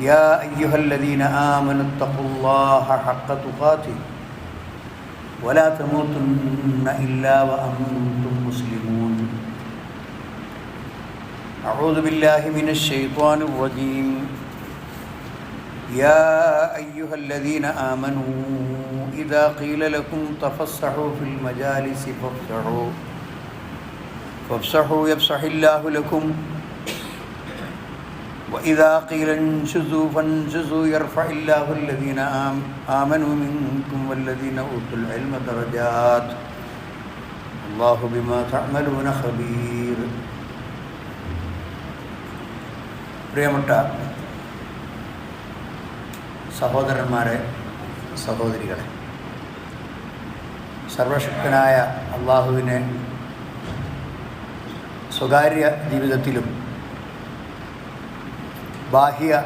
يا أيها الذين آمنوا اتقوا الله حق تقاته ولا تموتن إلا وأنتم مسلمون. أعوذ بالله من الشيطان الرجيم. يا أيها الذين آمنوا إذا قيل لكم تفسحوا في المجالس فافسحوا. فافسحوا يفسح الله لكم. وإذا قيل انشزوا فانشزوا يرفع الله الذين آم آمنوا منكم والذين أوتوا العلم درجات الله بما تعملون خبير പ്രിയപ്പെട്ട സഹോദരന്മാരെ സഹോദരികളെ സർവശക്തനായ അള്ളാഹുവിനെ സ്വകാര്യ ജീവിതത്തിലും ബാഹ്യ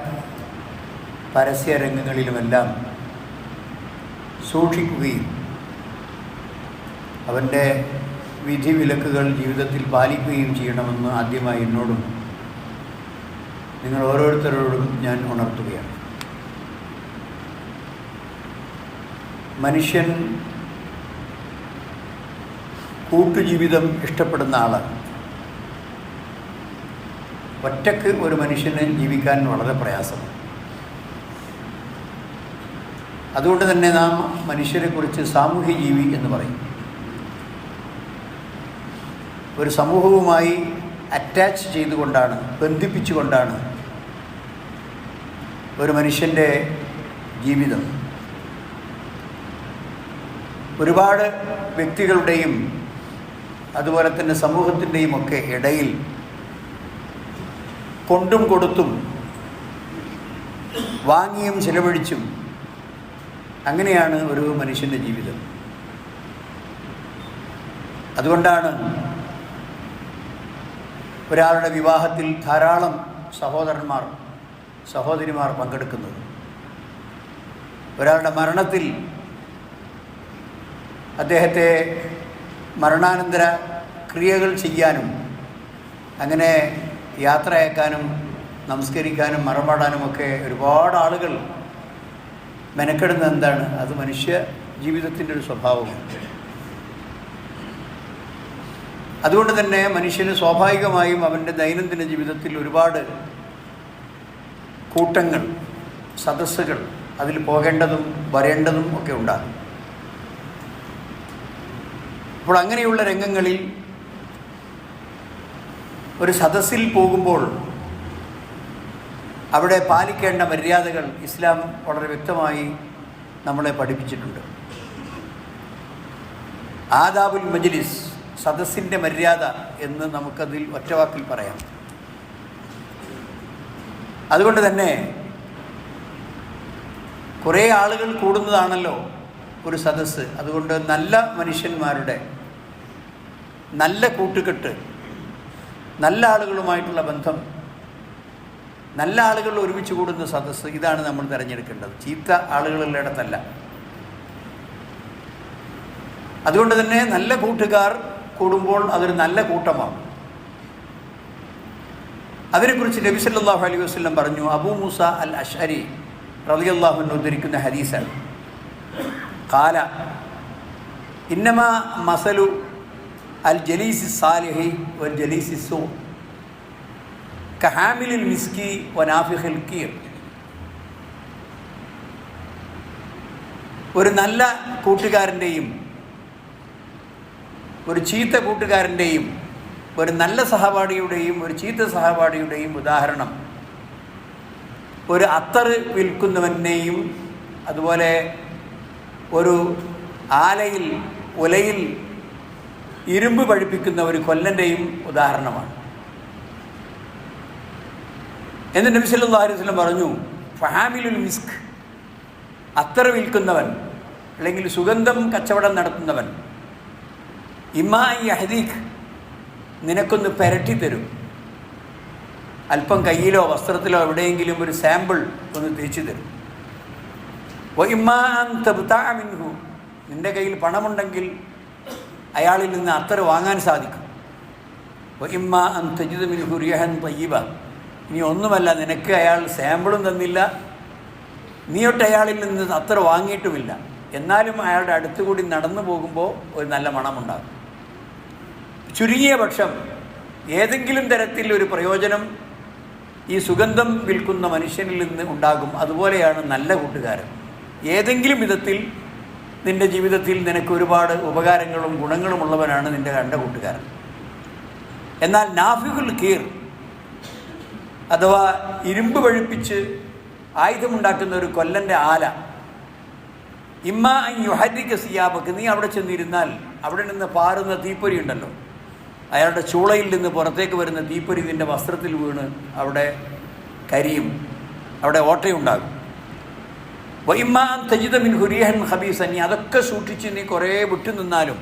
പരസ്യ രംഗങ്ങളിലുമെല്ലാം സൂക്ഷിക്കുകയും അവന്റെ വിധിവിലക്കുകൾ ജീവിതത്തിൽ പാലിക്കുകയും ചെയ്യണമെന്ന് ആദ്യമായി എന്നോടും നിങ്ങൾ ഓരോരുത്തരോടും ഞാൻ ഉണർത്തുകയാണ്. മനുഷ്യൻ കൂട്ടുജീവിതം ഇഷ്ടപ്പെടുന്ന ആളാണ്. ഒറ്റയ്ക്ക് ഒരു മനുഷ്യന് ജീവിക്കാൻ വളരെ പ്രയാസമാണ് അതുകൊണ്ട് തന്നെ നാം മനുഷ്യരെക്കുറിച്ച് സാമൂഹ്യ ജീവി എന്ന് പറയും. ഒരു സമൂഹവുമായി അറ്റാച്ച് ചെയ്തുകൊണ്ടാണ് ബന്ധിപ്പിച്ചുകൊണ്ടാണ് ഒരു മനുഷ്യന്റെ ജീവിതം. ഒരുപാട് വ്യക്തികളുടെയും അതുപോലെ തന്നെ സമൂഹത്തിന്റെയും ഒക്കെ ഇടയിൽ കൊണ്ടും കൊടുത്തും വാങ്ങിയും ചിലവഴിച്ചും അങ്ങനെയാണ് ഒരു മനുഷ്യന്റെ ജീവിതം. അതുകൊണ്ടാണ് ഒരാളുടെ വിവാഹത്തിൽ ധാരാളം സഹോദരന്മാർ സഹോദരിമാർ പങ്കെടുക്കുന്നത്. ഒരാളുടെ മരണത്തിൽ അദ്ദേഹത്തെ മരണാനന്തര ക്രിയകൾ ചെയ്യാനും അങ്ങനെ യാത്രയക്കാനും നമസ്കരിക്കാനും മറമാടാനുമൊക്കെ ഒരുപാട് ആളുകൾ മെനക്കെടുന്ന എന്താണ്? അത് മനുഷ്യ ജീവിതത്തിന്റെ ഒരു സ്വഭാവമാണ്. അതുകൊണ്ട് തന്നെ മനുഷ്യന് സ്വാഭാവികമായും അവന്റെ ദൈനംദിന ജീവിതത്തിൽ ഒരുപാട് കൂട്ടങ്ങൾ സദസ്സുകൾ അതിൽ പോകേണ്ടതും വരേണ്ടതും ഒക്കെ ഉണ്ടാകും. അപ്പോൾ അങ്ങനെയുള്ള രംഗങ്ങളിൽ ഒരു സദസ്സിൽ പോകുമ്പോൾ അവിടെ പാലിക്കേണ്ട മര്യാദകൾ ഇസ്ലാം വളരെ വ്യക്തമായി നമ്മളെ പഠിപ്പിച്ചിട്ടുണ്ട്. ആദാബുൽ മജ്ലിസ് സദസ്സിന്റെ മര്യാദ എന്ന് നമുക്കതിൽ ഒറ്റവാക്കിൽ പറയാം. അതുകൊണ്ട് തന്നെ കുറേ ആളുകൾ കൂടുന്നതാണല്ലോ ഒരു സദസ്സ്. അതുകൊണ്ട് നല്ല മനുഷ്യന്മാരുടെ നല്ല കൂട്ടുകെട്ട് നല്ല ആളുകളുമായിട്ടുള്ള ബന്ധം നല്ല ആളുകൾ ഒരുമിച്ച് കൂടുന്ന സദസ്സ് ഇതാണ് നമ്മൾ തിരഞ്ഞെടുക്കേണ്ടത്. ചീത്ത ആളുകളുള്ളിടത്തല്ല അതുകൊണ്ട് തന്നെ നല്ല കൂട്ടുകാർ കൂടുമ്പോൾ അതൊരു നല്ല കൂട്ടമാണ് അതിനെക്കുറിച്ച് നബി സല്ലാഹു അലൈഹി വസ്ലം പറഞ്ഞു അബൂ മൂസ അൽ അഷരി റളിയല്ലാഹു അൻഹു ഉദ്ധരിക്കുന്ന ഹദീസാണ്. കാല ഇന്നമ മസലു അൽ ജലീസി സാലിഹി വൽ ജലീസി സോ കഹാമിലിൽ മിസ്കി വനാഫിഖിൽ കീർ ഒരു നല്ല കൂട്ടുകാരന്റെയും ഒരു ചീത്ത കൂട്ടുകാരന്റെയും ഒരു നല്ല സഹപാഠിയുടെയും ഒരു ചീത്ത സഹപാഠിയുടെയും ഉദാഹരണം. ഒരു അത്തർ വിൽക്കുന്നവനെയും അതുപോലെ ഒരു ആലയിൽ ഉലയിൽ ഇരുമ്പ് പഴിപ്പിക്കുന്ന ഒരു കൊല്ലന്റെയും ഉദാഹരണമാണ്. എന്ന് നബി സല്ലല്ലാഹു അലൈഹി വസല്ലം പറഞ്ഞു ഫഹാമിലുൽ മിസ്ക്. അത്ര വിൽക്കുന്നവൻ അല്ലെങ്കിൽ സുഗന്ധം കച്ചവടം നടത്തുന്നവൻ ഇമാ അഹദീഖ് നിനക്കൊന്ന് പെരട്ടി തരും. അല്പം കയ്യിലോ വസ്ത്രത്തിലോ എവിടെയെങ്കിലും ഒരു സാമ്പിൾ ഒന്ന് തിരിച്ചു തരും. മിൻഹു. നിന്റെ കയ്യിൽ പണമുണ്ടെങ്കിൽ അയാളിൽ നിന്ന് അത്ര വാങ്ങാൻ സാധിക്കും. ഇമ്മ അൻ തജിദ് മിൻഹു റിയഹൻ തയ്യബ. ഇനി ഒന്നുമല്ല നിനക്ക് അയാൾ സാമ്പിളും തന്നില്ല. നീയൊട്ട് അയാളിൽ നിന്ന് അത്ര വാങ്ങിയിട്ടുമില്ല. എന്നാലും അയാളുടെ അടുത്തുകൂടി നടന്നു പോകുമ്പോൾ ഒരു നല്ല മണമുണ്ടാകും. ചുരുങ്ങിയ പക്ഷം ഏതെങ്കിലും തരത്തിൽ ഒരു പ്രയോജനം ഈ സുഗന്ധം വിൽക്കുന്ന മനുഷ്യനിൽ നിന്ന് ഉണ്ടാകും. അതുപോലെയാണ് നല്ല കൂട്ടുകാരൻ. ഏതെങ്കിലും വിധത്തിൽ നിന്റെ ജീവിതത്തിൽ നിനക്ക് ഒരുപാട് ഉപകാരങ്ങളും ഗുണങ്ങളും ഉള്ളവനാണ് നിന്റെ കണ്ട കൂട്ടുകാരൻ. എന്നാൽ നാഫിഹുൽ കീർ അഥവാ ഇരുമ്പ് വഴിപ്പിച്ച് ആയുധമുണ്ടാക്കുന്ന ഒരു കൊല്ലന്റെ ആല ഇമ്മ യുഹരിക്ക സിയാബക്ക് നീ അവിടെ ചെന്നിരുന്നാൽ അവിടെ നിന്ന് പാറുന്ന തീപ്പൊരി ഉണ്ടല്ലോ അയാളുടെ ചൂളയിൽ നിന്ന് പുറത്തേക്ക് വരുന്ന തീപ്പൊരി നിന്റെ വസ്ത്രത്തിൽ വീണ് അവിടെ കരിയും അവിടെ ഓട്ടയുണ്ടാകും. വൈമാൻ തജിത മിൻ ഹുരിയഹൻ ഹബീസൻ നീ അതൊക്കെ സൂക്ഷിച്ച് നീ കുറേ വിട്ടു നിന്നാലും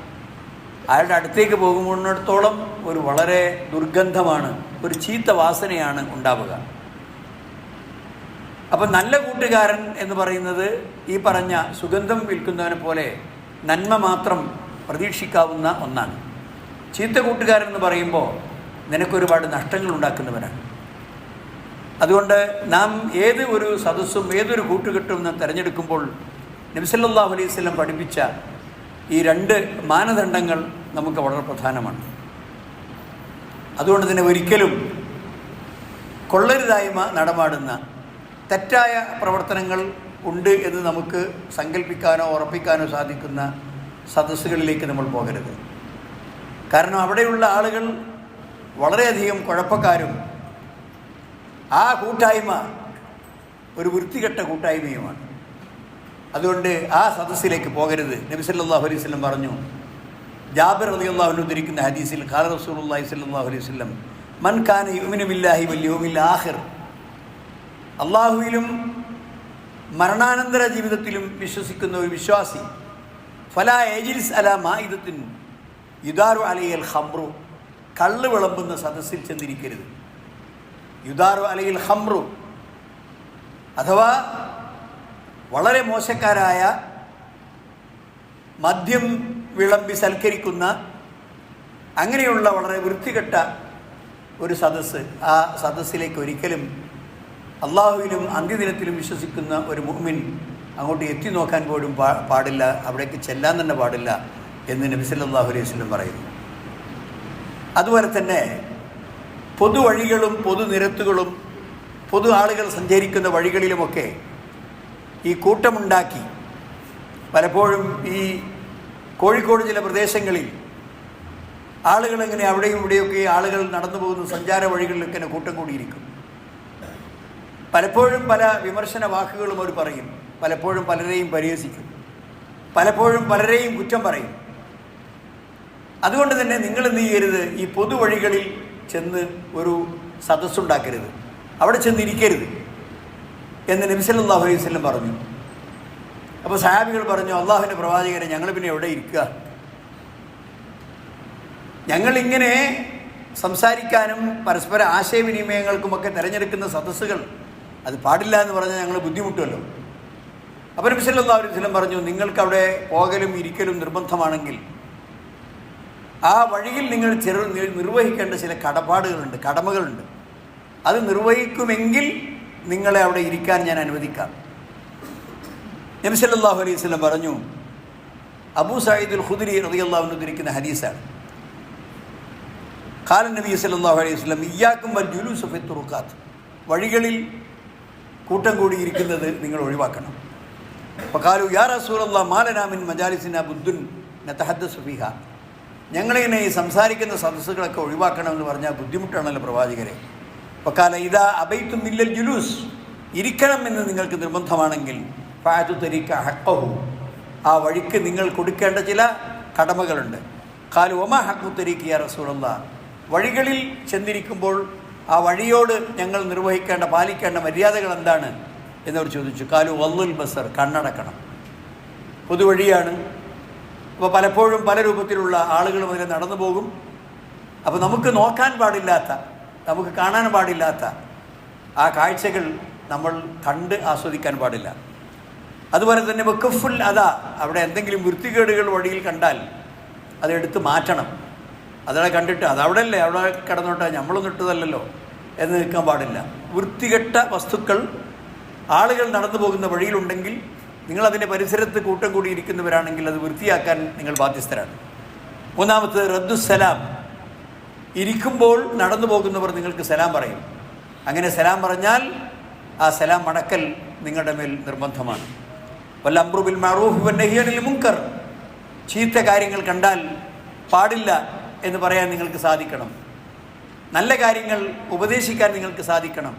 അയാളുടെ അടുത്തേക്ക് പോകുമ്പോഴത്തോളം ഒരു വളരെ ദുർഗന്ധമാണ് ഒരു ചീത്ത വാസനയാണ് ഉണ്ടാവുക. അപ്പം നല്ല കൂട്ടുകാരൻ എന്ന് പറയുന്നത് ഈ പറഞ്ഞ സുഗന്ധം വിൽക്കുന്നവനെ പോലെ നന്മ മാത്രം പ്രതീക്ഷിക്കാവുന്ന ഒന്നാണ്. ചീത്ത കൂട്ടുകാരൻ എന്ന് പറയുമ്പോൾ നിനക്കൊരുപാട് നഷ്ടങ്ങൾ ഉണ്ടാക്കുന്നവരാണ് അതുകൊണ്ട് നാം ഏത് ഒരു സദസ്സും ഏതൊരു കൂട്ടുകെട്ടും നാം തിരഞ്ഞെടുക്കുമ്പോൾ നബിസല്ലാഹു അലൈഹി സ്വലം പഠിപ്പിച്ച ഈ രണ്ട് മാനദണ്ഡങ്ങൾ നമുക്ക് വളരെ പ്രധാനമാണ്. അതുകൊണ്ട് തന്നെ ഒരിക്കലും കൊള്ളരുതായ്മ നടമാടുന്ന തെറ്റായ പ്രവർത്തനങ്ങൾ ഉണ്ട് എന്ന് നമുക്ക് സങ്കല്പിക്കാനോ ഉറപ്പിക്കാനോ സാധിക്കുന്ന സദസ്സുകളിലേക്ക് നമ്മൾ പോകരുത്. കാരണം അവിടെയുള്ള ആളുകൾ വളരെയധികം കുഴപ്പക്കാരും ആ കൂട്ടായ്മ ഒരു വൃത്തികെട്ട കൂട്ടായ്മയുമാണ്. അതുകൊണ്ട് ആ സദസ്സിലേക്ക് പോകരുത്. നബി സല്ലല്ലാഹു അലൈഹി വസല്ലം പറഞ്ഞു ജാബിർ റളിയല്ലാഹു അൻഹു ഉദ്ധരിക്കുന്ന ഹദീസിൽ ഖാല റസൂലുള്ളാഹി സ്വല്ലാഹു അലൈഹി വസല്ലം മൻ കാന യുമിനു ബില്ലാഹി വൽ യൗമിൽ ആഹിർ അള്ളാഹുവിലും മരണാനന്തര ജീവിതത്തിലും വിശ്വസിക്കുന്ന ഒരു വിശ്വാസി ഫല ഏജിൽസ് അല മായുധത്തിൻ യുദാറു അൽ ഹംറു കള്ള് വിളമ്പുന്ന സദസ്സിൽ ചെന്നിരിക്കരുത്. യുദാറു അലയിൽ ഹംറു അഥവാ വളരെ മോശക്കാരായ മദ്യം വിളമ്പി സൽക്കരിക്കുന്ന അങ്ങനെയുള്ള വളരെ വൃത്തികെട്ട ഒരു സദസ്സ് ആ സദസ്സിലേക്ക് ഒരിക്കലും അള്ളാഹുവിലും അന്ത്യദിനത്തിലും വിശ്വസിക്കുന്ന ഒരു മുഹ്മിൻ അങ്ങോട്ട് എത്തി നോക്കാൻ പോലും പാ പാടില്ല അവിടേക്ക് ചെല്ലാൻ തന്നെ പാടില്ല എന്ന് നബി സല്ലല്ലാഹു അലൈഹി പറയുന്നു. അതുപോലെ തന്നെ പൊതുവഴികളും പൊതുനിരത്തുകളും പൊതു ആളുകൾ സഞ്ചരിക്കുന്ന വഴികളിലുമൊക്കെ ഈ കൂട്ടമുണ്ടാക്കി പലപ്പോഴും ഈ കോഴിക്കോട് ചില പ്രദേശങ്ങളിൽ ആളുകൾ ഇങ്ങനെ അവിടെയും ഇവിടെയൊക്കെ ആളുകൾ നടന്നു പോകുന്ന സഞ്ചാര വഴികളിലൊക്കെ കൂട്ടം കൂടിയിരിക്കും. പലപ്പോഴും പല വിമർശന വാക്കുകളും അവർ പറയും. പലപ്പോഴും പലരെയും പരിഹസിക്കും. പലപ്പോഴും പലരെയും കുറ്റം പറയും. അതുകൊണ്ട് തന്നെ നിങ്ങൾ എന്ത് ചെയ്യരുത്? ഈ പൊതുവഴികളിൽ ചെന്ന് ഒരു സദസ്സുണ്ടാക്കരുത്. അവിടെ ചെന്നിരിക്കരുത് എന്ന് നബിസല്ലാഹു അലൈഹി വസല്ലം പറഞ്ഞു. അപ്പോൾ സഹാബികൾ പറഞ്ഞു അള്ളാഹുവിന്റെ പ്രവാചകരെ ഞങ്ങൾ പിന്നെ എവിടെ ഇരിക്കുക ഞങ്ങളിങ്ങനെ സംസാരിക്കാനും പരസ്പര ആശയവിനിമയങ്ങൾക്കുമൊക്കെ തിരഞ്ഞെടുക്കുന്ന സദസ്സുകൾ അത് പാടില്ല എന്ന് പറഞ്ഞാൽ ഞങ്ങൾ ബുദ്ധിമുട്ടുമല്ലോ. അപ്പോൾ നബി അലൈഹി വസല്ലം പറഞ്ഞു നിങ്ങൾക്ക് അവിടെ പോകലും ഇരിക്കലും നിർബന്ധമാണെങ്കിൽ ആ വഴിയിൽ നിങ്ങൾ ചെറു നിർവഹിക്കേണ്ട ചില കടപ്പാടുകളുണ്ട് കടമകളുണ്ട്. അത് നിർവഹിക്കുമെങ്കിൽ നിങ്ങളെ അവിടെ ഇരിക്കാൻ ഞാൻ അനുവദിക്കാം. നബി സല്ലല്ലാഹു അലൈഹി വസല്ലം പറഞ്ഞു അബൂ സായിദുൽ ഖുദരി റളിയല്ലാഹു അൻഹു ഉദ്ധരിക്കുന്ന ഹദീസാണ്. ഖാല നബി സല്ലല്ലാഹു അലൈഹി വസല്ലം ഇയാക്കും വൽ ജുലൂസു തുറക്കാത്ത് വഴികളിൽ കൂട്ടം കൂടി ഇരിക്കുന്നത് നിങ്ങൾ ഒഴിവാക്കണം. അപ്പോൾ കാലു യാ റസൂലല്ലാഹ് മാലനാ മിൻ മജാലിസിന ബുദ്ദുൻ നതഹദ്ദസു ഫീഹ. ഞങ്ങളിങ്ങനെ ഈ സംസാരിക്കുന്ന സദസ്സുകളൊക്കെ ഒഴിവാക്കണമെന്ന് പറഞ്ഞാൽ ബുദ്ധിമുട്ടാണല്ലോ പ്രവാചകരെ. അപ്പോൾ കാല ഇതാ അബൈത്തും മില്ലൽ ജുലൂസ് ഇരിക്കണം എന്ന് നിങ്ങൾക്ക് നിർബന്ധമാണെങ്കിൽ ഫാതു തരിക്ക ഹക്കഹു ആ വഴിക്ക് നിങ്ങൾ കൊടുക്കേണ്ട ചില കടമകളുണ്ട്. ഖാലു ഒമ ഹക്കു തരീക്ക് യാ റസൂലല്ലാ. വഴികളിൽ ചെന്നിരിക്കുമ്പോൾ ആ വഴിയോട് ഞങ്ങൾ നിർവഹിക്കേണ്ട പാലിക്കേണ്ട മര്യാദകൾ എന്താണ്? എന്നവർ ചോദിച്ചു. കാലു വല്ലുൽ ബസർ കണ്ണടക്കണം. പൊതുവഴിയാണ് അപ്പോൾ പലപ്പോഴും പല രൂപത്തിലുള്ള ആളുകളും അതിൽ നടന്നു പോകും. അപ്പോൾ നമുക്ക് നോക്കാൻ പാടില്ലാത്ത നമുക്ക് കാണാൻ പാടില്ലാത്ത ആ കാഴ്ചകൾ നമ്മൾ കണ്ട് ആസ്വദിക്കാൻ പാടില്ല. അതുപോലെ തന്നെ വെക്കഫുൽ അതാ അവിടെ എന്തെങ്കിലും വൃത്തികേടുകൾ വഴിയിൽ കണ്ടാൽ അതെടുത്ത് മാറ്റണം. അതവിടെ കണ്ടിട്ട് അതവിടെയല്ലേ അവിടെ കിടന്നോട്ടെ നമ്മളൊന്നും ഇട്ടതല്ലല്ലോ എന്ന് നിൽക്കാൻ പാടില്ല. വൃത്തികെട്ട വസ്തുക്കൾ ആളുകൾ നടന്നു പോകുന്ന വഴിയിലുണ്ടെങ്കിൽ നിങ്ങൾ അതിന്റെ പരിസരത്ത് കൂട്ടം കൂടി ഇരിക്കുന്നവരാണെങ്കിൽ അത് വൃത്തിയാക്കാൻ നിങ്ങൾ ബാധ്യസ്ഥരാണ്. മൂന്നാമത്തത് റദ്ദു സലാം. ഇരിക്കുമ്പോൾ നടന്നു പോകുന്നവർ നിങ്ങൾക്ക് സലാം പറയും. അങ്ങനെ സലാം പറഞ്ഞാൽ ആ സലാം മടക്കൽ നിങ്ങളുടെ മേൽ നിർബന്ധമാണ്. വല്ല അമ്രുബിൽ മറൂഫ് വന്നഹിയനിൽ മുങ്കർ ചീത്ത കാര്യങ്ങൾ കണ്ടാൽ പാടില്ല എന്ന് പറയാൻ നിങ്ങൾക്ക് സാധിക്കണം. നല്ല കാര്യങ്ങൾ ഉപദേശിക്കാൻ നിങ്ങൾക്ക് സാധിക്കണം.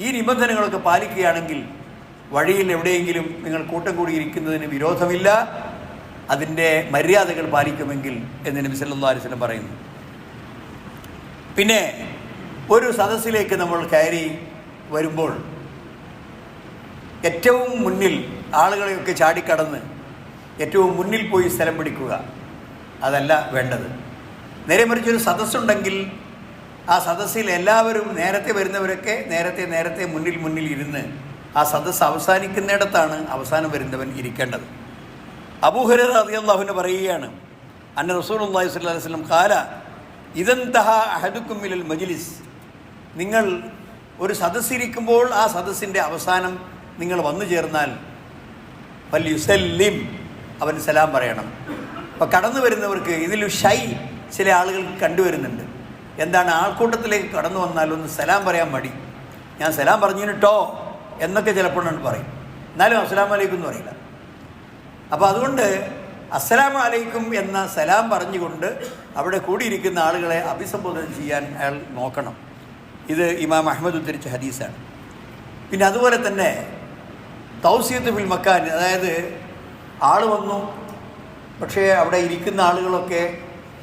ഈ നിബന്ധനകളൊക്കെ പാലിക്കുകയാണെങ്കിൽ വഴിയിൽ എവിടെയെങ്കിലും നിങ്ങൾ കൂട്ടം കൂടിയിരിക്കുന്നതിന് വിരോധമില്ല അതിന്റെ മര്യാദകൾ പാലിക്കുമെങ്കിൽ എന്ന് നബി വസല്ലം പറയുന്നു. പിന്നെ ഒരു സദസ്സിലേക്ക് നമ്മൾ കയറി വരുമ്പോൾ ഏറ്റവും മുന്നിൽ ആളുകളെയൊക്കെ ചാടിക്കടന്ന് ഏറ്റവും മുന്നിൽ പോയി സ്ഥലം പിടിക്കുക അതല്ല വേണ്ടത്. നേരെ മറിച്ച് ഒരു സദസ്സുണ്ടെങ്കിൽ ആ സദസ്സിൽ എല്ലാവരും നേരത്തെ വരുന്നവരൊക്കെ നേരത്തെ നേരത്തെ മുന്നിൽ മുന്നിൽ ഇരുന്ന് ആ സദസ്സ് അവസാനിക്കുന്നിടത്താണ് അവസാനം വരുന്നവൻ ഇരിക്കേണ്ടത്. അബൂഹര റളിയല്ലാഹുവിന് പറയുകയാണ് അന്ന റസൂലുള്ളാഹി സ്വല്ലല്ലാഹു അലൈഹി വസല്ലം ഖാല ഇദന്തഹ അഹദുക്കും മിനൽ മജ്ലിസ്. നിങ്ങൾ ഒരു സദസ്സിരിക്കുമ്പോൾ ആ സദസ്സിന്റെ അവസാനം നിങ്ങൾ വന്നു ചേർന്നാൽ വൽ യുസല്ലിം അവൻ സലാം പറയണം. അപ്പോൾ കടന്നു വരുന്നവർക്ക് ഇതിൽ ഷൈ ചില ആളുകൾ കണ്ടുവരുന്നുണ്ട്. എന്താണ് ആൾക്കൂട്ടത്തിലേക്ക് കടന്നു വന്നാൽ ഒന്ന് സലാം പറയാൻ മടി. ഞാൻ സലാം പറഞ്ഞിട്ടോ എന്നൊക്കെ ചിലപ്പോൾ പറയും. എന്നാലും അസ്സലാം വലൈക്കും എന്ന് പറയില്ല. അപ്പോൾ അതുകൊണ്ട് അസ്സലാം അലൈക്കും എന്ന സലാം പറഞ്ഞുകൊണ്ട് അവിടെ കൂടിയിരിക്കുന്ന ആളുകളെ അഭിസംബോധന ചെയ്യാൻ അയാൾ നോക്കണം. ഇത് ഇമാം അഹമ്മദ് ഉദ്ധരിച്ച ഹദീസാണ്. പിന്നെ അതുപോലെ തന്നെ തൗസീത്ത് ഫിൽ മക്കാൻ അതായത് ആൾ വന്നു പക്ഷേ അവിടെ ഇരിക്കുന്ന ആളുകളൊക്കെ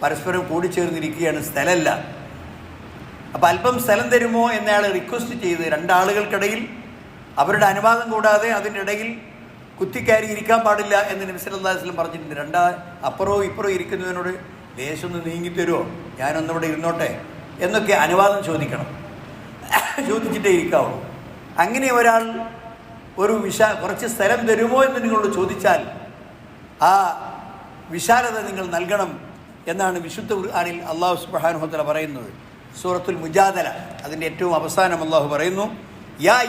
പരസ്പരം കൂടിച്ചേർന്നിരിക്കുകയാണ് സ്ഥലമല്ല അപ്പോൾ അല്പം സ്ഥലം തരുമോ എന്നയാൾ റിക്വസ്റ്റ് ചെയ്ത് രണ്ടാളുകൾക്കിടയിൽ അവരുടെ അനുവാദം കൂടാതെ അതിനിടയിൽ കുത്തിക്കയറി ഇരിക്കാൻ പാടില്ല എന്ന് വസല്ലം പറഞ്ഞിട്ടുണ്ട്. രണ്ടാ അപ്പുറവും ഇപ്പുറവും ഇരിക്കുന്നതിനോട് ലേശൊന്ന് നീങ്ങി തരുമോ ഞാനൊന്നിവിടെ ഇരുന്നോട്ടെ? എന്നൊക്കെ അനുവാദം ചോദിക്കണം. ചോദിച്ചിട്ടേ ഇരിക്കാവുള്ളൂ അങ്ങനെ ഒരാൾ ഒരു വിശ കുറച്ച് സ്ഥലം തരുമോ എന്ന് നിങ്ങളോട് ചോദിച്ചാൽ ആ വിശാലത നിങ്ങൾ നൽകണം എന്നാണ് വിശുദ്ധ ഖുർആാനിൽ അള്ളാഹു സുബ്ഹാനഹു പറയുന്നത്. സൂറത്തുൽ മുജാദല അതിന്റെ ഏറ്റവും അവസാനം അള്ളാഹു പറയുന്നു യാ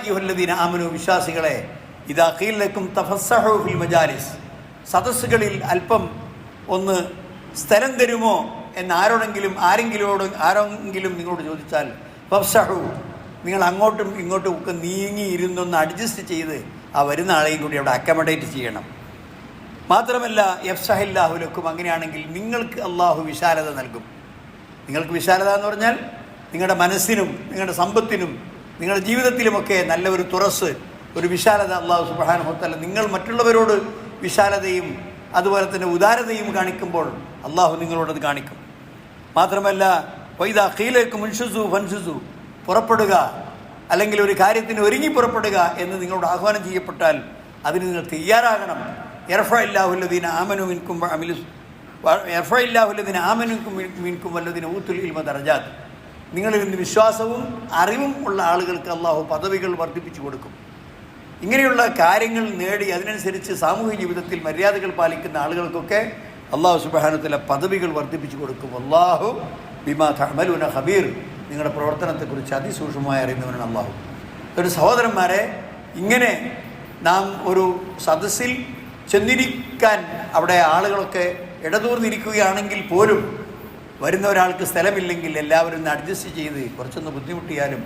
ആമനു വിശ്വാസികളെ ഇതാ ഖീലക്കും തഫസ്സഹു മജാലിസ്. സദസ്സുകളിൽ അല്പം ഒന്ന് സ്ഥലം തരുമോ എന്ന് ആരോടെങ്കിലും ആരെങ്കിലോട് ആരെങ്കിലും നിങ്ങളോട് ചോദിച്ചാൽ ഫഫ്സഹു നിങ്ങൾ അങ്ങോട്ടും ഇങ്ങോട്ടും ഒക്കെ നീങ്ങി ഇരുന്നൊന്ന് അഡ്ജസ്റ്റ് ചെയ്ത് ആ വരുന്ന ആളെയും കൂടി അവിടെ അക്കമഡേറ്റ് ചെയ്യണം. മാത്രമല്ല യഫ്സഹില്ലാഹുലക്കും അങ്ങനെയാണെങ്കിൽ നിങ്ങൾക്ക് അള്ളാഹു വിശാലത നൽകും. നിങ്ങൾക്ക് വിശാലത എന്ന് പറഞ്ഞാൽ നിങ്ങളുടെ മനസ്സിനും നിങ്ങളുടെ സമ്പത്തിനും നിങ്ങളുടെ ജീവിതത്തിലുമൊക്കെ നല്ല ഒരു തുറസ് ഒരു വിശാലത അള്ളാഹു സുബാനുഹത്തല്ല നിങ്ങൾ മറ്റുള്ളവരോട് വിശാലതയും അതുപോലെ തന്നെ ഉദാരതയും കാണിക്കുമ്പോൾ അള്ളാഹു നിങ്ങളോടത് കാണിക്കും. മാത്രമല്ല വൈദ ഖീലേക്ക് മുൻഷുസു ഫൻഷുസു പുറപ്പെടുക അല്ലെങ്കിൽ ഒരു കാര്യത്തിന് ഒരുങ്ങി പുറപ്പെടുക എന്ന് നിങ്ങളോട് ആഹ്വാനം ചെയ്യപ്പെട്ടാൽ അതിന് നിങ്ങൾ തയ്യാറാകണം. എർഫ ഇല്ലാഹുല്ലദീന ആമനു മിൻകും അമിലു എർഫ ഇല്ലാഹുല്ലദീന ആമനുക്കും മിൻകും വല്ലദീന ഊത്തുൽ ഇൽമ ദർജാത്ത്. നിങ്ങളിൽ നിന്ന് വിശ്വാസവും അറിവും ഉള്ള ആളുകൾക്ക് അള്ളാഹു പദവികൾ വർദ്ധിപ്പിച്ചു കൊടുക്കും. ഇങ്ങനെയുള്ള കാര്യങ്ങൾ നേടി അതിനനുസരിച്ച് സാമൂഹ്യ ജീവിതത്തിൽ മര്യാദകൾ പാലിക്കുന്ന ആളുകൾക്കൊക്കെ അള്ളാഹു സുബാനത്തിലെ പദവികൾ വർദ്ധിപ്പിച്ചു കൊടുക്കും. അള്ളാഹു ബിമാ തഹമലുന ഹബീർ നിങ്ങളുടെ പ്രവർത്തനത്തെക്കുറിച്ച് അതിസൂക്ഷ്മമായി അറിയുന്നവനാണ് അള്ളാഹു. ഒരു സഹോദരന്മാരെ ഇങ്ങനെ നാം ഒരു സദസ്സിൽ ചെന്നിരിക്കാൻ അവിടെ ആളുകളൊക്കെ ഇടതൂർന്നിരിക്കുകയാണെങ്കിൽ പോലും വരുന്ന ഒരാൾക്ക് സ്ഥലമില്ലെങ്കിൽ എല്ലാവരും ഒന്ന് അഡ്ജസ്റ്റ് ചെയ്ത് കുറച്ചൊന്ന് ബുദ്ധിമുട്ടിയാലും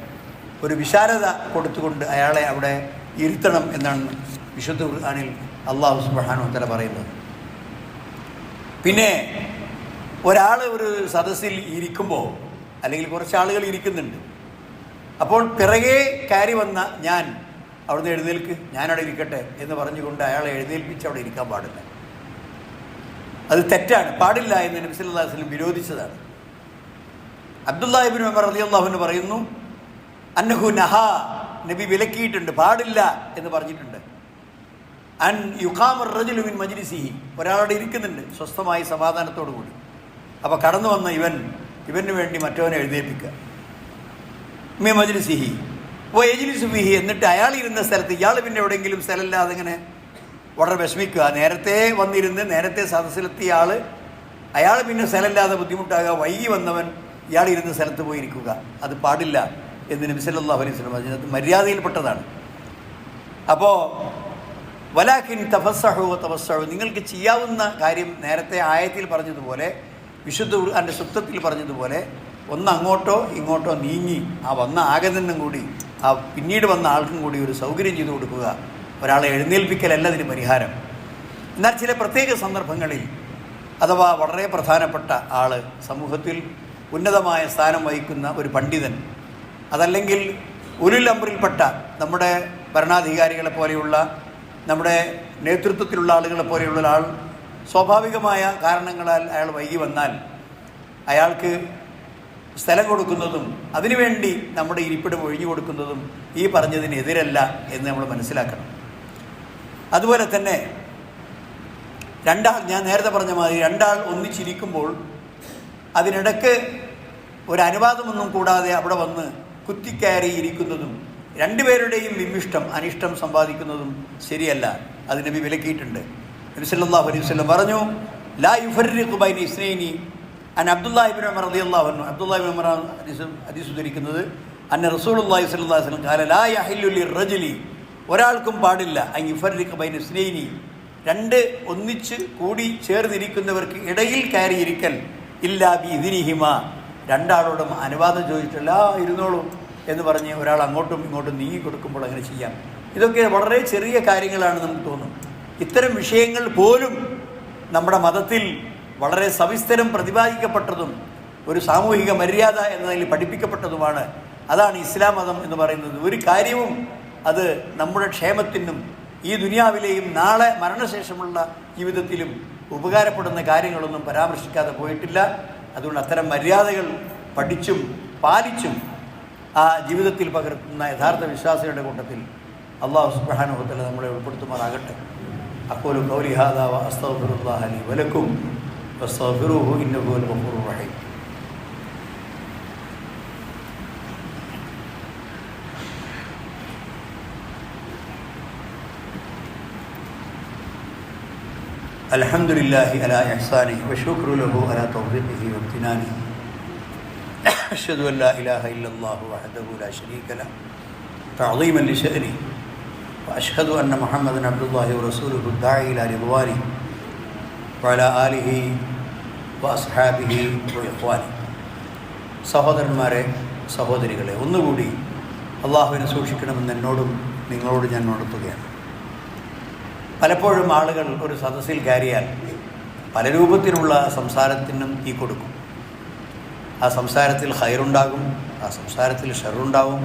ഒരു വിശാലത കൊടുത്തുകൊണ്ട് അയാളെ അവിടെ ഇരുത്തണം എന്നാണ് വിശുദ്ധ ഖുർആനിൽ അള്ളാഹു സുബ്ഹാനഹു തല പറയുന്നത്. പിന്നെ ഒരാൾ ഒരു സദസ്സിൽ ഇരിക്കുമ്പോൾ അല്ലെങ്കിൽ കുറച്ച് ആളുകൾ ഇരിക്കുന്നുണ്ട്. അപ്പോൾ പിറകെ കയറി വന്ന ഞാൻ അവിടുന്ന് എഴുന്നേൽക്ക് ഞാനവിടെ ഇരിക്കട്ടെ എന്ന് പറഞ്ഞുകൊണ്ട് അയാളെ എഴുന്നേൽപ്പിച്ച് അവിടെ ഇരിക്കാൻ പാടില്ല. അത് തെറ്റാണ്. പാടില്ല എന്ന് നബി സല്ലല്ലാഹു അലൈഹി വസല്ലം വിരോധിച്ചതാണ്. അബ്ദുല്ലാഹിബിൻ ഉമർ റളിയല്ലാഹു പറയുന്നു അന്നഹു നഹ നബി വിലക്കിയിട്ടുണ്ട് പാടില്ല എന്ന് പറഞ്ഞിട്ടുണ്ട്. അൻ യുഖാമർ റജുലുമിൻ മജ്ലിസിഹി ഒരാളവിടെ ഇരിക്കുന്നുണ്ട് സ്വസ്ഥമായി സമാധാനത്തോടു കൂടി. അപ്പോൾ കടന്നു വന്ന ഇവൻ ഇവന് വേണ്ടി മറ്റവനെ എഴുന്നേൽപ്പിക്കുക മേ മജ്ലിസിഹി ഓ എജിലിസു ഫിഹി എന്നിട്ട് അയാൾ ഇരുന്ന സ്ഥലത്ത് ഇയാൾ പിന്നെ എവിടെയെങ്കിലും സ്ഥലമില്ലാതെ ഇങ്ങനെ വളരെ വിഷമിക്കുക. നേരത്തെ വന്നിരുന്ന് നേരത്തെ സദസ്സിലെത്തിയ ആൾ അയാൾ പിന്നെ സ്ഥലമില്ലാതെ ബുദ്ധിമുട്ടാകുക വൈകി വന്നവൻ ഇയാൾ ഇരുന്ന് സ്ഥലത്ത് പോയിരിക്കുക. അത് പാടില്ല എന്ന് നബിസല്ലാ അലൈഹി സ്വലം അതിനകത്ത് മര്യാദയിൽപ്പെട്ടതാണ്. അപ്പോൾ വലാഖിൻ തപസ്സഹു തപസ്സഹു നിങ്ങൾക്ക് ചെയ്യാവുന്ന കാര്യം നേരത്തെ ആയത്തിൽ പറഞ്ഞതുപോലെ വിശുദ്ധ ഖുർആന്റെ സുത്തത്തിൽ പറഞ്ഞതുപോലെ ഒന്ന് അങ്ങോട്ടോ ഇങ്ങോട്ടോ നീങ്ങി ആ വന്ന ആഗതനും കൂടി ആ പിന്നീട് വന്ന ആൾക്കും കൂടി ഒരു സൗകര്യം ചെയ്തു കൊടുക്കുക. ഒരാളെ എഴുന്നേൽപ്പിക്കലല്ല അതിന് പരിഹാരം. എന്നാൽ ചില പ്രത്യേക സന്ദർഭങ്ങളിൽ അഥവാ വളരെ പ്രധാനപ്പെട്ട ആൾ സമൂഹത്തിൽ ഉന്നതമായ സ്ഥാനം വഹിക്കുന്ന ഒരു പണ്ഡിതൻ അതല്ലെങ്കിൽ ഉരുൾ അമ്പറിൽപ്പെട്ട നമ്മുടെ ഭരണാധികാരികളെ പോലെയുള്ള നമ്മുടെ നേതൃത്വത്തിലുള്ള ആളുകളെ പോലെയുള്ള ഒരാൾ സ്വാഭാവികമായ കാരണങ്ങളാൽ അയാൾ വൈകി വന്നാൽ അയാൾക്ക് സ്ഥലം കൊടുക്കുന്നതും അതിനുവേണ്ടി നമ്മുടെ ഇരിപ്പിടം ഒഴിഞ്ഞു കൊടുക്കുന്നതും ഈ പറഞ്ഞതിനെതിരല്ല എന്ന് നമ്മൾ മനസ്സിലാക്കണം. അതുപോലെ തന്നെ രണ്ടാൾ ഞാൻ നേരത്തെ പറഞ്ഞ മാതിരി രണ്ടാൾ ഒന്നിച്ചിരിക്കുമ്പോൾ അതിനിടക്ക് ഒരു അനുവാദമൊന്നും കൂടാതെ അവിടെ വന്ന് കുത്തിക്കയറിയിരിക്കുന്നതും രണ്ടുപേരുടെയും വിമിഷ്ടം അനിഷ്ടം സമ്പാദിക്കുന്നതും ശരിയല്ല. അത് നബി വിലക്കിയിട്ടുണ്ട്. നബി സല്ലല്ലാഹു അലൈഹി പറഞ്ഞു ലാ യുഫർരിഖു ബൈന ഇസ്നൈനി അൻ അബ്ദുല്ലാഹിബിൻ ഉമർ റളിയല്ലാഹു അൻഹു. അബ്ദുല്ലാഹിബിൻ ഉമർ ഹദീസ് ഹദീസ് ഉദ്ധരിക്കുന്നത്. അന്ന റസൂൽ അള്ളാഹി അലൈഹി വസല്ലം കാല ലാ യഹില്ലു ലിർറജുലി ഒരാൾക്കും പാടില്ല. അൻ യുഫർരിഖു ബൈന ഇസ്നൈനി രണ്ട് ഒന്നിച്ച് കൂടി ചേർന്നിരിക്കുന്നവർക്ക് ഇടയിൽ കയറിയിരിക്കൽ ഇല്ലാ ബി ഇതിനിഹിമ രണ്ടാളോടും അനുവാദം ചോദിച്ചിട്ടില്ല. "ആ, ഇരുന്നോളൂ എന്ന് പറഞ്ഞ് ഒരാൾ അങ്ങോട്ടും ഇങ്ങോട്ടും നീങ്ങി കൊടുക്കുമ്പോൾ അങ്ങനെ ചെയ്യാം. ഇതൊക്കെ വളരെ ചെറിയ കാര്യങ്ങളാണ് നമുക്ക് തോന്നും ഇത്തരം വിഷയങ്ങൾ പോലും നമ്മുടെ മതത്തിൽ വളരെ സവിസ്തരം പ്രതിപാദിക്കപ്പെട്ടതും ഒരു സാമൂഹിക മര്യാദ എന്നതിൽ പഠിപ്പിക്കപ്പെട്ടതുമാണ്. അതാണ് ഇസ്ലാം മതം എന്ന് പറയുന്നത്. ഒരു കാര്യവും അത് നമ്മുടെ ക്ഷേമത്തിനും ഈ ദുനിയാവിലെയും നാളെ മരണശേഷമുള്ള ജീവിതത്തിലും ഉപകാരപ്പെടുന്ന കാര്യങ്ങളൊന്നും പരാമർശിക്കാതെ പോയിട്ടില്ല. അതുകൊണ്ട് അത്തരം മര്യാദകൾ പഠിച്ചും പാലിച്ചും ആ ജീവിതത്തിൽ പകർത്തുന്ന യഥാർത്ഥ വിശ്വാസികളുടെ കൂട്ടത്തിൽ അള്ളാഹു സുബ്രഹാനുഭവത്തിൽ നമ്മളെ ഉൾപ്പെടുത്തുമാറാകട്ടെ. അപ്പോലും ഗൗരിഹാദാവ അസ്തഫുറുല്ലാഹലി വലക്കും വസ്തഗ്ഫിറുഹു ഇന്നഹു ഹുവൽ ഗഫൂറുർ റഹീം. الحمد لله على إحسانه وشكر له على توفيقه وامتنانه أشهد أن لا إله إلا الله وحده لا شريك له تعظيما لشأنه وأشهد أن محمدا عبد الله ورسوله الداعي إلى رضوانه وعلى آله وأصحابه وإخوانه സഹോദരന്മാരെ സഹോദരികളെ ഒന്നുകൂടി അള്ളാഹുവിനെ സൂക്ഷിക്കണമെന്ന് എന്നോടും നിങ്ങളോട് ഞാൻ ഉണർത്തുകയാണ് പലപ്പോഴും ആളുകൾ ഒരു സദസ്സിൽ കയറിയാൽ പല രൂപത്തിലുള്ള സംസാരത്തിനും ഈ കൊടുക്കും. ആ സംസാരത്തിൽ ഹൈറുണ്ടാകും ആ സംസാരത്തിൽ ഷെറുണ്ടാകും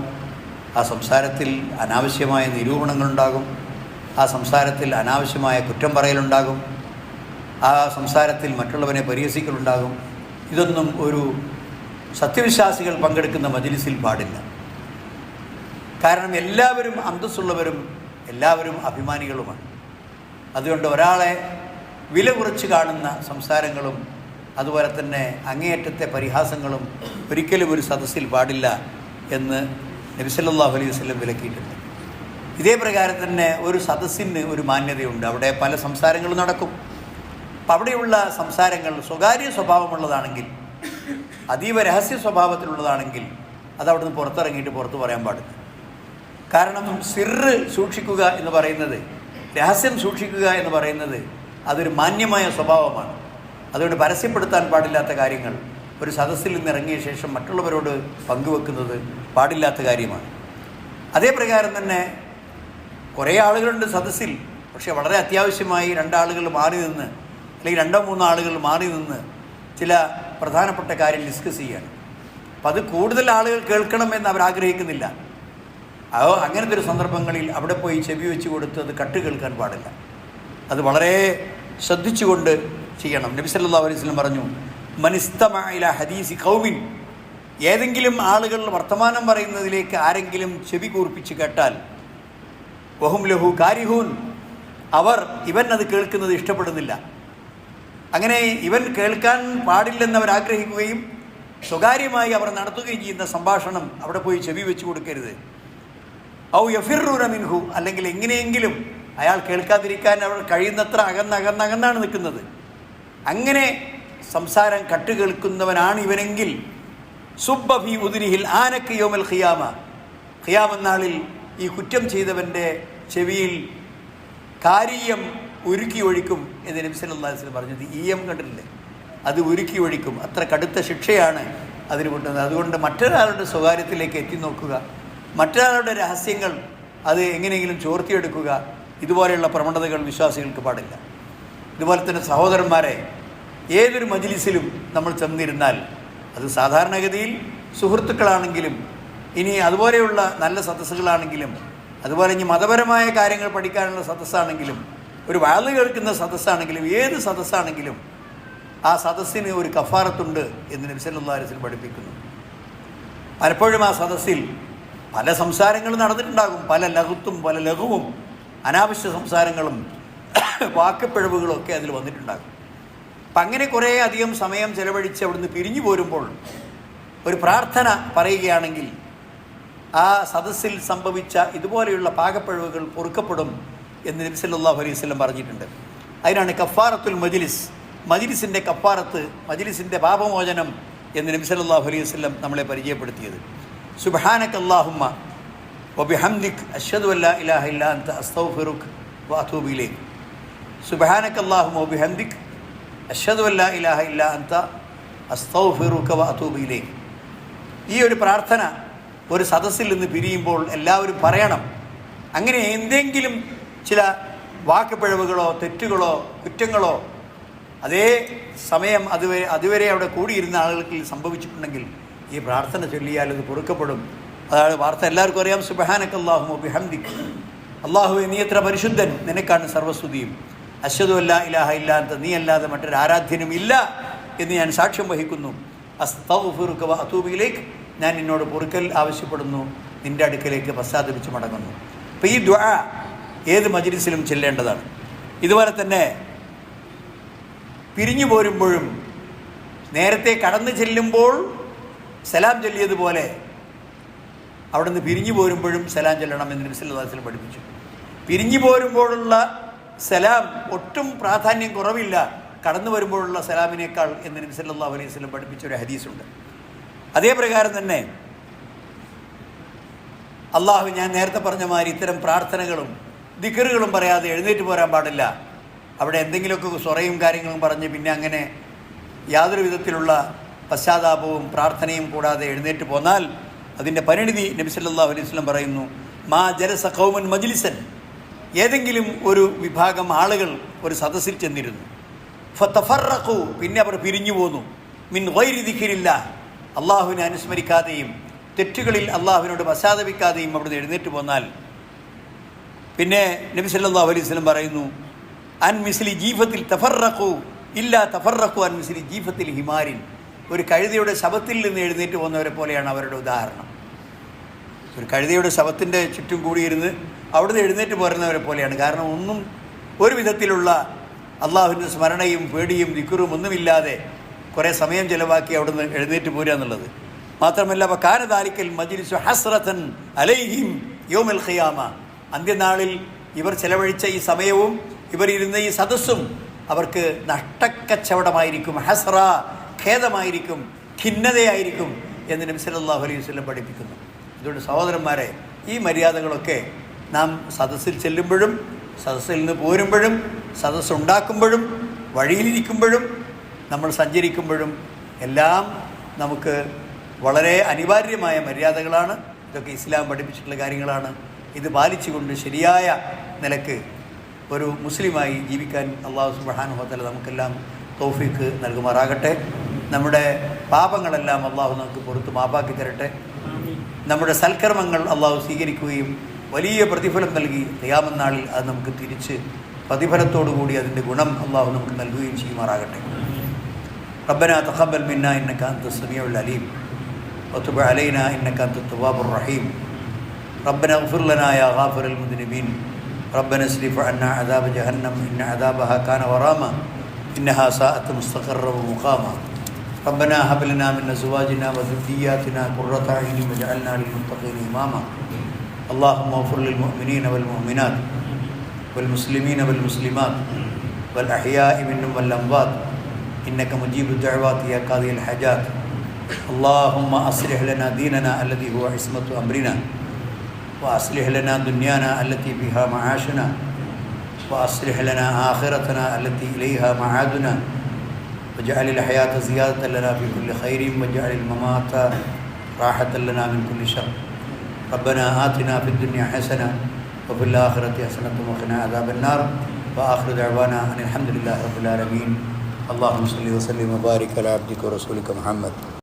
ആ സംസാരത്തിൽ അനാവശ്യമായ നിരൂപണങ്ങളുണ്ടാകും ആ സംസാരത്തിൽ അനാവശ്യമായ കുറ്റം പറയലുണ്ടാകും ആ സംസാരത്തിൽ മറ്റുള്ളവനെ പരിഹസിക്കലുണ്ടാകും. ഇതൊന്നും ഒരു സത്യവിശ്വാസികൾ പങ്കെടുക്കുന്ന മജിലിസിൽ പാടില്ല. കാരണം എല്ലാവരും അന്തസ്സുള്ളവരും എല്ലാവരും അഭിമാനികളുമാണ്. അതുകൊണ്ട് ഒരാളെ വില കുറച്ച് കാണുന്ന സംസാരങ്ങളും അതുപോലെ തന്നെ അങ്ങേയറ്റത്തെ പരിഹാസങ്ങളും ഒരിക്കലും ഒരു സദസ്സിൽ പാടില്ല എന്ന് നബി സല്ലല്ലാഹു അലൈഹി വസ്ലം വിലക്കിയിട്ടുണ്ട്. ഇതേ പ്രകാരം തന്നെ ഒരു സദസ്സിന് ഒരു മാന്യതയുണ്ട്. അവിടെ പല സംസാരങ്ങളും നടക്കും. അപ്പം അവിടെയുള്ള സംസാരങ്ങൾ സ്വകാര്യ സ്വഭാവമുള്ളതാണെങ്കിൽ അതീവ രഹസ്യ സ്വഭാവത്തിലുള്ളതാണെങ്കിൽ അത് പുറത്തിറങ്ങിയിട്ട് പുറത്ത് പറയാൻ പാടില്ല. കാരണം സിറ് സൂക്ഷിക്കുക എന്ന് പറയുന്നത് രഹസ്യം സൂക്ഷിക്കുക എന്ന് പറയുന്നത് അതൊരു മാന്യമായ സ്വഭാവമാണ്. അതുകൊണ്ട് പരസ്യപ്പെടുത്താൻ പാടില്ലാത്ത കാര്യങ്ങൾ ഒരു സദസ്സിൽ നിന്ന് ഇറങ്ങിയ ശേഷം മറ്റുള്ളവരോട് പങ്കുവെക്കുന്നത് പാടില്ലാത്ത കാര്യമാണ്. അതേ പ്രകാരം തന്നെ കുറേ ആളുകളുണ്ട് സദസ്സിൽ. പക്ഷേ വളരെ അത്യാവശ്യമായി രണ്ടാളുകൾ മാറി നിന്ന് അല്ലെങ്കിൽ രണ്ടോ മൂന്നോ ആളുകൾ മാറി നിന്ന് ചില പ്രധാനപ്പെട്ട കാര്യം ഡിസ്കസ് ചെയ്യാണ്. അപ്പം അത് കൂടുതൽ ആളുകൾ കേൾക്കണമെന്ന് അവർ ആഗ്രഹിക്കുന്നില്ല. അതോ അങ്ങനത്തെ ഒരു സന്ദർഭങ്ങളിൽ അവിടെ പോയി ചെവി വെച്ച് കൊടുത്ത് അത് കട്ട് കേൾക്കാൻ പാടില്ല. അത് വളരെ ശ്രദ്ധിച്ചുകൊണ്ട് ചെയ്യണം. നബി സല്ലല്ലാഹു അലൈഹി വസല്ലം പറഞ്ഞു മനിസ്തമായില ഹദീസി കൗമിൻ ഏതെങ്കിലും ആളുകൾ വർത്തമാനം പറയുന്നതിലേക്ക് ആരെങ്കിലും ചെവി കൂർപ്പിച്ച് കേട്ടാൽ വഹും ലഹു കാരിഹൂൻ. അവർ ഇവൻ അത് കേൾക്കുന്നത് ഇഷ്ടപ്പെടുന്നില്ല. അങ്ങനെ ഇവൻ കേൾക്കാൻ പാടില്ലെന്ന് അവർ ആഗ്രഹിക്കുകയും സ്വകാര്യമായി അവർ നടത്തുകയും ചെയ്യുന്ന സംഭാഷണം അവിടെ പോയി ചെവി വെച്ച് കൊടുക്കരുത്. ഔ യഫിറൂന മിൻഹു അല്ലെങ്കിൽ എങ്ങനെയെങ്കിലും അയാൾ കേൾക്കാതിരിക്കാൻ അവർ കഴിയുന്നത്ര അകന്നകന്നകന്നാണ് നിൽക്കുന്നത്. അങ്ങനെ സംസാരം കട്ട് കേൾക്കുന്നവനാണ് ഇവനെങ്കിൽ സുബ്ബഫി ഉദിരിഹിൽ ആനക്ക് യോമൽ ഖിയാമ. ഖിയാമെന്നാളിൽ ഈ കുറ്റം ചെയ്തവന്റെ ചെവിയിൽ കാരീയം ഉരുക്കി ഒഴിക്കും എന്ന് നബി സല്ലല്ലാഹു അലൈഹി വസല്ലം പറഞ്ഞത്. ഈയം കണ്ടിട്ടില്ലേ? അത് ഉരുക്കി ഒഴിക്കും. അത്ര കടുത്ത ശിക്ഷയാണ് അതിന് കൊണ്ടുവന്നത്. അതുകൊണ്ട് മറ്റൊരാളുടെ സ്വകാര്യത്തിലേക്ക് എത്തി നോക്കുക. മറ്റൊരാളുടെ രഹസ്യങ്ങൾ അത് എങ്ങനെയെങ്കിലും ചോർത്തിയെടുക്കുക ഇതുപോലെയുള്ള പ്രവണതകൾ വിശ്വാസികൾക്ക് പാടില്ല. ഇതുപോലെ തന്നെ സഹോദരന്മാരെ ഏതൊരു മജിലിസിലും നമ്മൾ ചെന്നിരുന്നാൽ അത് സാധാരണഗതിയിൽ സുഹൃത്തുക്കളാണെങ്കിലും ഇനി അതുപോലെയുള്ള നല്ല സദസ്സുകളാണെങ്കിലും അതുപോലെ ഇനി മതപരമായ കാര്യങ്ങൾ പഠിക്കാനുള്ള സദസ്സാണെങ്കിലും ഒരു വാൾ കേൾക്കുന്ന സദസ്സാണെങ്കിലും ഏത് സദസ്സാണെങ്കിലും ആ സദസ്സിന് ഒരു കഫാറത്തുണ്ട് എന്ന് നബി സല്ലല്ലാഹു അലൈഹി വസല്ലം പഠിപ്പിക്കുന്നു. പലപ്പോഴും ആ സദസ്സിൽ പല സംസാരങ്ങളും നടന്നിട്ടുണ്ടാകും. പല ലഘുത്തും പല ലഘുവും അനാവശ്യ സംസാരങ്ങളും വാക്കപ്പിഴവുകളും ഒക്കെ അതിൽ വന്നിട്ടുണ്ടാകും. അപ്പം അങ്ങനെ കുറേ അധികം സമയം ചെലവഴിച്ച് അവിടുന്ന് പിരിഞ്ഞു പോരുമ്പോൾ ഒരു പ്രാർത്ഥന പറയുകയാണെങ്കിൽ ആ സദസ്സിൽ സംഭവിച്ച ഇതുപോലെയുള്ള പാകപ്പിഴവുകൾ പൊറുക്കപ്പെടും എന്ന് നബി സല്ലല്ലാഹു അലൈഹി സ്വലം പറഞ്ഞിട്ടുണ്ട്. അതിനാണ് കഫാറത്തുൽ മജിലിസ് മജിലിസിന്റെ കഫാറത്ത് മജിലിസിന്റെ പാപമോചനം എന്ന് നബി സല്ലല്ലാഹു അലൈഹി വസല്ലം നമ്മളെ പരിചയപ്പെടുത്തിയത്. സുബ്ഹാനക അല്ലാഹുമ്മ വബിഹംദിക് അഷ്ഹദു അല്ലാ ഇലാഹ ഇല്ലാ അൻത അസ്തഗ്ഫിറുക വഅതൂബു ഇലൈക്. സുബ്ഹാനക അല്ലാഹുമ്മ വബിഹംദിക് അഷ്ഹദു അല്ലാ ഇലാഹ ഇല്ലാ അൻത അസ്തഗ്ഫിറുക വഅതൂബു ഇലൈക്. ഈ ഒരു പ്രാർത്ഥന ഒരു സദസ്സിൽ നിന്ന് പിരിയുമ്പോൾ എല്ലാവരും പറയണം. അങ്ങനെ എന്തെങ്കിലും ചില വാക്കുപിഴവുകളോ തെറ്റുകളോ കുറ്റങ്ങളോ അതേ സമയം അതുവരെ അതുവരെ അവിടെ കൂടിയിരുന്ന ആളുകൾക്ക് സംഭവിച്ചിട്ടുണ്ടെങ്കിൽ ഈ പ്രാർത്ഥന ചൊല്ലിയാൽ അത് പൊറുക്കപ്പെടും. അതാണ് വാർത്ത എല്ലാവർക്കും അറിയാം. സുബഹാനക്ക് അള്ളാഹു ബിഹംദിക് അള്ളാഹു നീ എത്ര പരിശുദ്ധൻ? നിനക്കാണ് സർവസ്തുതിയും. അശ്വതു അല്ല ഇലാഹ ഇല്ലാത്ത നീ അല്ലാതെ മറ്റൊരു ആരാധ്യനും ഇല്ല എന്ന് ഞാൻ സാക്ഷ്യം വഹിക്കുന്നു. അസ്തൗഫിറുക വ അത്തൂബിയിലേക്ക് ഞാൻ നിന്നോട് പൊറുക്കൽ ആവശ്യപ്പെടുന്നു. നിന്റെ അടുക്കലേക്ക് പശ്ചാത്തപിച്ച് മടങ്ങുന്നു. അപ്പോൾ ഈ ദ്വാ ഏത് മജിലിസിലും ചെല്ലേണ്ടതാണ്. ഇതുപോലെ തന്നെ പിരിഞ്ഞു പോരുമ്പോഴും നേരത്തെ കടന്നു ചെല്ലുമ്പോൾ സലാം ചൊല്ലിയതുപോലെ അവിടെ നിന്ന് പിരിഞ്ഞു പോരുമ്പോഴും സലാം ചൊല്ലണം എന്ന് നബിസ്വല്ലാസ്ലം പഠിപ്പിച്ചു. പിരിഞ്ഞു പോരുമ്പോഴുള്ള സലാം ഒട്ടും പ്രാധാന്യം കുറവില്ല. കടന്നു വരുമ്പോഴുള്ള സലാമിനേക്കാൾ എന്ന് നബി സല്ലല്ലാഹു അലൈഹി വസല്ലം പഠിപ്പിച്ച ഒരു ഹദീസുണ്ട്. അതേ പ്രകാരം തന്നെ അള്ളാഹു ഞാൻ നേരത്തെ പറഞ്ഞ മാതിരി ഇത്തരം പ്രാർത്ഥനകളും ദിക്കറുകളും പറയാതെ എഴുന്നേറ്റ് പോരാൻ പാടില്ല. അവിടെ എന്തെങ്കിലുമൊക്കെ സ്വറയും കാര്യങ്ങളും പറഞ്ഞ് പിന്നെ അങ്ങനെ യാതൊരു വിധത്തിലുള്ള പശ്ചാത്താപവും പ്രാർത്ഥനയും കൂടാതെ എഴുന്നേറ്റ് പോന്നാൽ അതിന്റെ പരിണിതി നബി അലൈഹി വസല്ലം പറയുന്നു മാ ജലസ ഖൗമൻ മജ്ലിസൻ. ഏതെങ്കിലും ഒരു വിഭാഗം ആളുകൾ ഒരു സദസ്സിൽ ചെന്നിരുന്നു. ഫത്തഫറഖു പിന്നെ അവർ പിരിഞ്ഞു പോന്നു. മിൻ വൈരി ദിക്രില്ല അള്ളാഹുവിനെ അനുസ്മരിക്കാതെയും തെറ്റുകളിൽ അള്ളാഹുവിനോട് പശ്ചാത്തപിക്കാതെയും അവിടുന്ന് എഴുന്നേറ്റ് പോന്നാൽ. പിന്നെ നബി സല്ലല്ലാഹു അലൈഹി വസല്ലം പറയുന്നു അൻ മിസ്ലി ജീഫത്തിൽ തഫറഖു ഇല്ല തഫറഖു അൻ മിസ്ലി ജീഫത്തിൽ ഹിമാരിൻ. ഒരു കഴുതയുടെ ശവത്തിൽ നിന്ന് എഴുന്നേറ്റ് പോകുന്നവരെ പോലെയാണ് അവരുടെ ഉദാഹരണം. ഒരു കഴുതയുടെ ശവത്തിന്റെ ചുറ്റും കൂടിയിരുന്ന് അവിടുന്ന് എഴുന്നേറ്റ് പോരുന്നവരെ പോലെയാണ്. കാരണം ഒന്നും ഒരു വിധത്തിലുള്ള അള്ളാഹുവിന്റെ സ്മരണയും പേടിയും ദിക്കുറും ഒന്നുമില്ലാതെ കുറേ സമയം ചിലവാക്കി അവിടുന്ന് എഴുന്നേറ്റ് പോരുക എന്നുള്ളത്. മാത്രമല്ല അപ്പോൾ കാനദാലിക്കൽ മജിലിസു ഹസ്രത്തൻ അലൈഹിം യോമൽ ഖിയാമ. അന്ത്യനാളിൽ ഇവർ ചെലവഴിച്ച ഈ സമയവും ഇവർ ഈ സദസ്സും അവർക്ക് നഷ്ടക്കച്ചവടമായിരിക്കും. ഹസ്ര ഖേദമായിരിക്കും ഖിന്നതയായിരിക്കും എന്ന് നബി അലൈഹി വസല്ലം പഠിപ്പിക്കുന്നു. അതുകൊണ്ട് സഹോദരന്മാരെ ഈ മര്യാദകളൊക്കെ നാം സദസ്സിൽ ചെല്ലുമ്പോഴും സദസ്സിൽ നിന്ന് പോരുമ്പോഴും സദസ്സുണ്ടാക്കുമ്പോഴും വഴിയിലിരിക്കുമ്പോഴും നമ്മൾ സഞ്ചരിക്കുമ്പോഴും എല്ലാം നമുക്ക് വളരെ അനിവാര്യമായ മര്യാദകളാണ്. ഇതൊക്കെ ഇസ്ലാം പഠിപ്പിച്ചിട്ടുള്ള കാര്യങ്ങളാണ്. ഇത് പാലിച്ചുകൊണ്ട് ശരിയായ നിലയ്ക്ക് ഒരു മുസ്ലിമായി ജീവിക്കാൻ അള്ളാഹു സുബാനുഹോത്തല നമുക്കെല്ലാം തോഫിക്ക് നൽകുമാറാകട്ടെ. നമ്മുടെ പാപങ്ങളെല്ലാം അള്ളാഹു നമുക്ക് പുറത്ത് മാപ്പാക്കി തരട്ടെ നമ്മുടെ സൽക്കർമ്മങ്ങൾ അള്ളാഹു സ്വീകരിക്കുകയും വലിയ പ്രതിഫലം നൽകി ഖിയാമനാളിൽ അത് നമുക്ക് തിരിച്ച് പ്രതിഫലത്തോടു കൂടി അതിൻ്റെ ഗുണം അള്ളാഹു നമുക്ക് നൽകുകയും ചെയ്യുമാറാകട്ടെ ربنا تقبل منا إنك أنت السميع العليم وتب علينا إنك أنت التواب الرحيم ربنا اغفر لنا يا غافر المذنبين ربنا اصرف عنا عذاب جهنم إن عذابها كان غراما إنها ساءت مستقرا ومقاما ربنا هب لنا من أزواجنا وذرياتنا قرة أعين واجعلنا للمتقين إماما. اللهم اغفر للمؤمنين والمؤمنات والمسلمين والمسلمات والأحياء منهم والأموات. إنك مجيب الدعوات يا قاضي الحاجات. اللهم أصلح لنا ديننا الذي هو عصمة أمرنا. وأصلح لنا دنيانا التي فيها معاشنا. وأصلح لنا آخرتنا التي إليها معادنا. واجعل الحياة زيادة لنا في كل خير واجعل الممات راحة لنا من كل شر. ربنا آتنا في الدنيا حسنة وفي الآخرة حسنة وقنا عذاب النار. وآخر دعوانا أن الحمد لله رب العالمين. اللهم صل وسلم وبارك على عبدك ورسولك محمد.